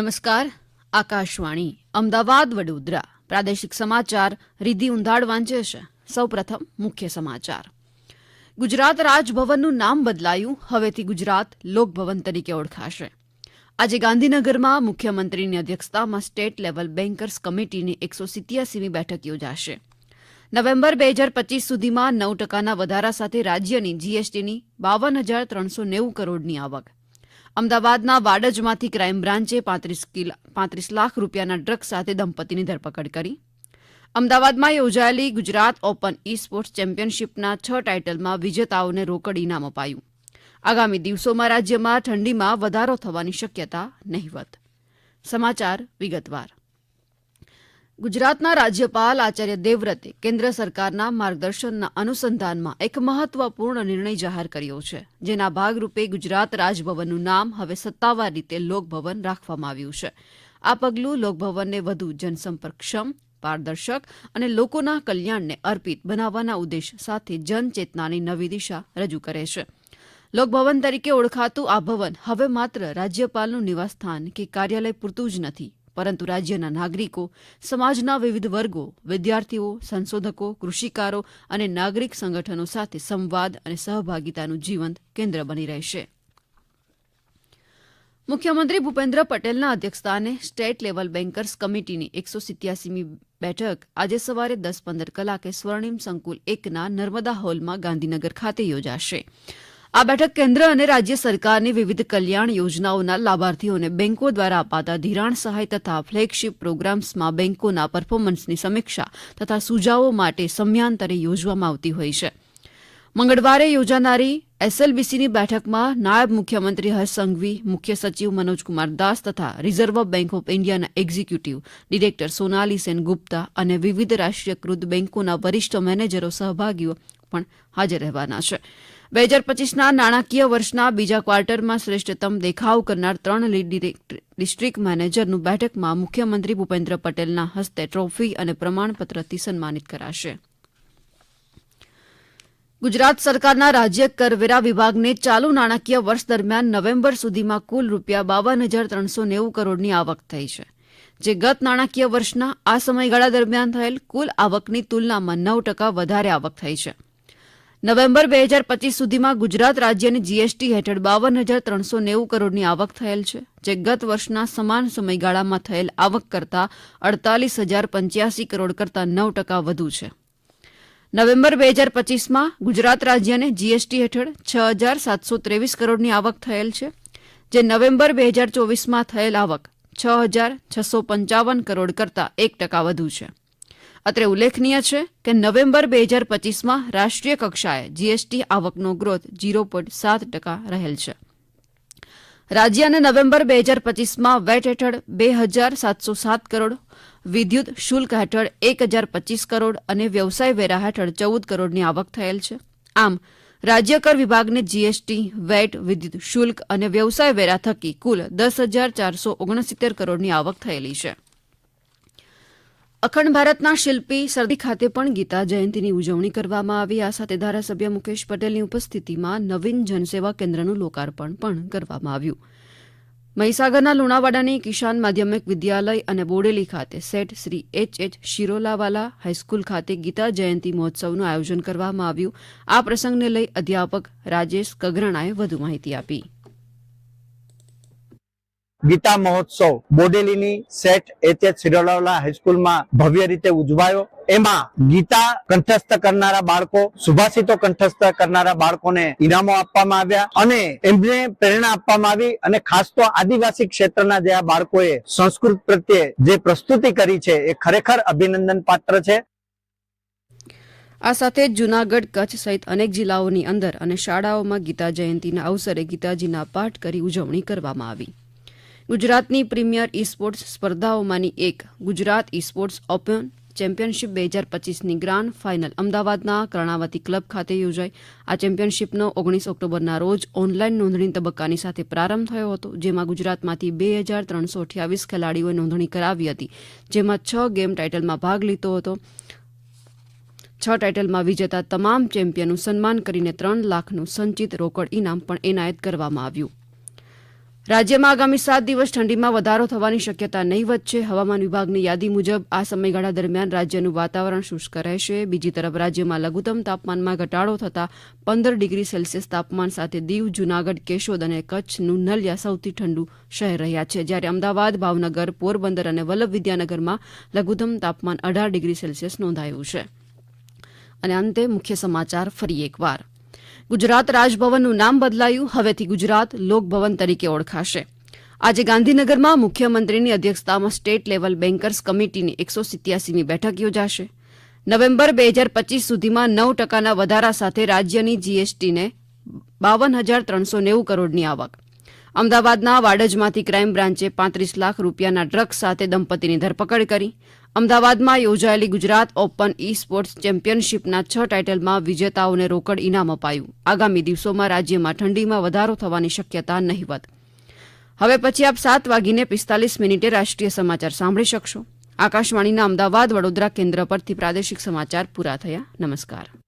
નમસ્કાર, આકાશવાણી, અમદાવાદ, વડોદરા. પ્રાદેશિક સમાચાર રિધિ ઉંધાડ વાંચે છે. સૌપ્રથમ મુખ્ય સમાચાર. ગુજરાત રાજભવનનું નામ બદલાયું, હવેથી ગુજરાત લોકભવન તરીકે ઓળખાશે. આજે ગાંધીનગરમાં મુખ્યમંત્રીની અધ્યક્ષતામાં સ્ટેટ લેવલ બેન્કર્સ કમિટીની એકસો સિત્યાસીમી બેઠક યોજાશે. નવેમ્બર બે હજાર પચીસ સુધીમાં નવ ટકાના વધારા સાથે રાજ્યની જીએસટીની બાવન હજાર ત્રણસો નેવું કરોડની આવક. અમદાવાદના વાડજમાંથી ક્રાઇમ બ્રાન્ચે પાંત્રીસ લાખ રૂપિયાના ડ્રગ્સ સાથે દંપતીની ધરપકડ કરી. અમદાવાદમાં યોજાયેલી ગુજરાત ઓપન ઈ સ્પોર્ટ્સ ચેમ્પિયનશીપના છ ટાઇટલમાં વિજેતાઓને રોકડ ઇનામ અપાયું. આગામી દિવસોમાં રાજ્યમાં ઠંડીમાં વધારો થવાની શક્યતા નહીવત. સમાચાર વિગતવાર. ગુજરાતના રાજ્યપાલ આચાર્ય દેવવ્રતે કેન્દ્ર સરકારના માર્ગદર્શનના અનુસંધાનમાં એક મહત્વપૂર્ણ નિર્ણય જાહેર કર્યો છે, જેના ભાગરૂપે ગુજરાત રાજભવનનું નામ હવે સત્તાવાર રીતે લોકભવન રાખવામાં આવ્યું છે. આ પગલું લોકભવનને વધુ જનસંપર્કક્ષમ, પારદર્શક અને લોકોના કલ્યાણને અર્પિત બનાવવાના ઉદ્દેશ સાથે જનચેતનાની નવી દિશા રજૂ કરે છે. લોકભવન તરીકે ઓળખાતું આ ભવન હવે માત્ર રાજ્યપાલનું નિવાસસ્થાન કે કાર્યાલય પૂરતું જ નથી પરંતુ રાજ્યના નાગરિકો, સમાજના વિવિધ વર્ગો, વિદ્યાર્થીઓ, સંશોધકો, કૃષિકારો અને નાગરિક સંગઠનો સાથે સંવાદ અને સહભાગીતાનું જીવંત કેન્દ્ર બની રહેશે. મુખ્યમંત્રી ભૂપેન્દ્ર પટેલના અધ્યક્ષસ્થાને સ્ટેટ લેવલ બેન્કર્સ કમિટીની એકસો સિત્યાસીમી બેઠક આજે સવારે દસ પંદર કલાકે સ્વર્ણિમ સંકુલ એકના નર્મદા હોલમાં ગાંધીનગર ખાતે યોજાશે. આ બેઠક કેન્દ્ર અને રાજ્ય સરકારની વિવિધ કલ્યાણ યોજનાઓના લાભાર્થીઓને બેન્કો દ્વારા અપાતા ધિરાણ સહાય તથા ફ્લેગશીપ પ્રોગ્રામ્સમાં બેન્કોના પરફોર્મન્સની સમીક્ષા તથા સુઝાવો માટે સમયાંતરે યોજવામાં આવતી હોય છે. મંગળવારે યોજાનારી એસએલબીસીની બેઠકમાં નાયબ મુખ્યમંત્રી હર્ષ સંઘવી, મુખ્ય સચિવ મનોજકુમાર દાસ તથા રિઝર્વ બેન્ક ઓફ ઇન્ડિયાના એક્ઝિક્યુટિવ ડિરેક્ટર સોનાલી સેન ગુપ્તા અને વિવિધ રાષ્ટ્રીયકૃત બેન્કોના વરિષ્ઠ મેનેજરો સહભાગીઓ પણ હાજર રહેવાના છે. બે હજાર પચીસના નાણાકીય વર્ષના બીજા ક્વાર્ટરમાં શ્રેષ્ઠતમ દેખાવ કરનાર ત્રણ ડિસ્ટ્રિક્ટ મેનેજરનું બેઠકમાં મુખ્યમંત્રી ભૂપેન્દ્ર પટેલના હસ્તે ટ્રોફી અને પ્રમાણપત્રથી સન્માનિત કરાશે. ગુજરાત સરકારના રાજ્ય કરવેરા વિભાગને ચાલુ નાણાકીય વર્ષ દરમિયાન નવેમ્બર સુધીમાં કુલ રૂપિયા બાવન હજાર ત્રણસો નેવું કરોડની આવક થઈ છે. જે ગત નાણાકીય વર્ષના આ સમયગાળા દરમિયાન થયેલ કુલ આવકની તુલનામાં નવ ટકા વધારે આવક થઈ છે. નવેમ્બર બે હજાર પચીસ સુધીમાં ગુજરાત રાજ્યની જીએસટી હેઠળ બાવન હજાર ત્રણસો નેવું કરોડની આવક થયેલ છે, જે ગત વર્ષના સમાન સમયગાળામાં થયેલ આવક કરતાં અડતાલીસ હજાર પંચ્યાસી કરોડ કરતાં નવ ટકા વધુ છે. નવેમ્બર બે હજાર પચીસમાં ગુજરાત રાજ્યને જીએસટી હેઠળ છ હજાર સાતસો ત્રેવીસ કરોડની આવક થયેલ છે, જે નવેમ્બર બે હજાર ચોવીસમાં થયેલ આવક છ હજાર છસો પંચાવન કરોડ કરતાં એક ટકા વધુ છે. અત્રે ઉલ્લેખનીય છે કે નવેમ્બર બે હજાર પચીસમાં રાષ્ટ્રીય કક્ષાએ જીએસટી આવકનો ગ્રોથ ઝીરો પોઈન્ટ સાત ટકા રહેલ છે. રાજ્ય અને નવેમ્બર બે હજાર પચીસમાં વેટ હેઠળ બે હજાર સાતસો સાત કરોડ, વિદ્યુત શુલ્ક હેઠળ એક હજાર પચીસ કરોડ અને વ્યવસાય વેરા હેઠળ ચૌદ કરોડની આવક થયેલ છે. આમ, રાજ્ય કર વિભાગને જીએસટી, વેટ, વિદ્યુત શુલ્ક અને વ્યવસાય વેરા થકી કુલ દસ હજાર ચારસો ઓગણસિત્તેર કરોડની આવક થયેલી છે. અખંડ ભારતના શિલ્પી સરદી ખાતે પણ ગીતા જયંતિની ઉજવણી કરવામાં આવી. આ સાથે ધારાસભ્ય મુકેશ પટેલની ઉપસ્થિતિમાં નવીન જનસેવા કેન્દ્રનું લોકાર્પણ પણ કરવામાં આવ્યું. મહીસાગરના લુણાવાડાની કિશાન માધ્યમિક વિદ્યાલય અને બોડેલી ખાતે Sheth Shri H H Shirolawala high school ખાતે ગીતા જયંતિ મહોત્સવનું આયોજન કરવામાં આવ્યું. આ પ્રસંગને લઈ અધ્યાપક રાજેશ કગરણાએ વધુ માહિતી આપી. ગીતા મહોત્સવ. બોડેલીની સેટ એચ એચ હાઈસ્કૂલમાં ભવ્ય રીતે ઉજવાયો. એમાં ગીતા કંઠસ્થ કરનારા બાળકો, સુભાષિતો કંઠસ્થ કરનારા બાળકોને ઇનામો આપવામાં આવ્યા અને એમને પ્રેરણા આપવામાં આવી અને ખાસ તો આદિવાસી ક્ષેત્રના જે આ બાળકોએ સંસ્કૃત પ્રત્યે જે પ્રસ્તુતિ કરી છે એ ખરેખર અભિનંદન પાત્ર છે. આ સાથે જૂનાગઢ કચ્છ સહિત અનેક જિલ્લાઓની અંદર અને શાળાઓમાં ગીતા જયંતિના અવસરે ગીતાજીના પાઠ કરી ઉજવણી કરવામાં આવી. ગુજરાતની પ્રીમિયર ઈ સ્પોર્ટ્સ સ્પર્ધાઓમાંની એક, Gujarat e sports open championship બે હજાર પચીસની ગ્રાન્ડ ફાઇનલ અમદાવાદના કર્ણાવતી ક્લબ ખાતે યોજાઈ. આ ચેમ્પિયનશિપનો ઓગણીસ ઓક્ટોબરના રોજ ઓનલાઈન નોંધણી તબક્કાની સાથે પ્રારંભ થયો હતો, જેમાં ગુજરાતમાંથી બે હજાર ત્રણસો અઠ્યાવીસ ખેલાડીઓએ નોંધણી કરાવી હતી, જેમાં છ ગેમ ટાઇટલમાં ભાગ લીધો હતો. છ ટાઇટલમાં વિજેતા તમામ ચેમ્પિયનનું સન્માન કરીને ત્રણ લાખનું સંચિત રોકડ ઇનામ પણ એનાયત કરવામાં આવ્યું. રાજ્યમાં આગામી સાત દિવસ ઠંડીમાં વધારો થવાની શક્યતા નહીવત છે હવામાન વિભાગની યાદી મુજબ આ સમયગાળા દરમિયાન રાજ્યનું વાતાવરણ શુષ્ક રહેશે. બીજી તરફ રાજ્યમાં લઘુત્તમ તાપમાનમાં ઘટાડો થતાં પંદર ડિગ્રી સેલ્સિયસ તાપમાન સાથે દીવ, જૂનાગઢ, કેશોદ અને કચ્છનું નલિયા સૌથી ઠંડુ શહેર રહ્યા છે. જ્યારે અમદાવાદ, ભાવનગર, પોરબંદર અને વલ્લભ વિદ્યાનગરમાં લઘુત્તમ તાપમાન અઢાર ડિગ્રી સેલ્સિયસ નોંધાયું છે. અને અંતે મુખ્ય સમાચાર ફરી એકવાર. ગુજરાત રાજભવનનું નામ બદલાયું, હવેથી ગુજરાત લોકભવન તરીકે ઓળખાશે. આજે ગાંધીનગરમાં મુખ્યમંત્રીની અધ્યક્ષતામાં સ્ટેટ લેવલ બેન્કર્સ કમિટીની એકસો સિત્યાસીમી બેઠક યોજાશે. નવેમ્બર બે હજાર પચીસ સુધીમાં નવ ટકાના વધારા સાથે રાજ્યની જીએસટીને બાવન હજાર ત્રણસો નેવું કરોડની આવક. અમદાવાદના વાડજમાંથી ક્રાઇમ બ્રાન્ચે પાંત્રીસ લાખ રૂપિયાના ડ્રગ્સ સાથે દંપતીની ધરપકડ કરી. અમદાવાદમાં યોજાયેલી ગુજરાત ઓપન ઈ સ્પોર્ટ્સ ચેમ્પિયનશીપના છ ટાઇટલમાં વિજેતાઓને રોકડ ઇનામ અપાયું. આગામી દિવસોમાં રાજ્યમાં ઠંડીમાં વધારો થવાની શક્યતા નહીવત. હવે પછી આપ સાત વાગીને પિસ્તાલીસ મિનિટે રાષ્ટ્રીય સમાચાર સાંભળી શકશો. આકાશવાણીના અમદાવાદ વડોદરા કેન્દ્ર પરથી પ્રાદેશિક સમાચાર પૂરા થયા. નમસ્કાર.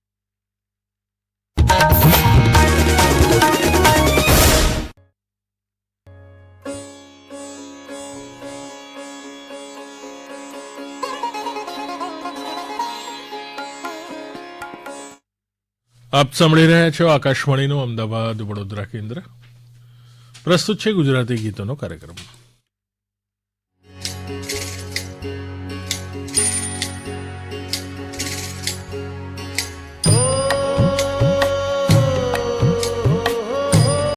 આપ સાંભળી રહ્યા છો આકાશવાણીનું અમદાવાદ વડોદરા કેન્દ્ર. પ્રસ્તુત છે ગુજરાતી ગીતોનો કાર્યક્રમ.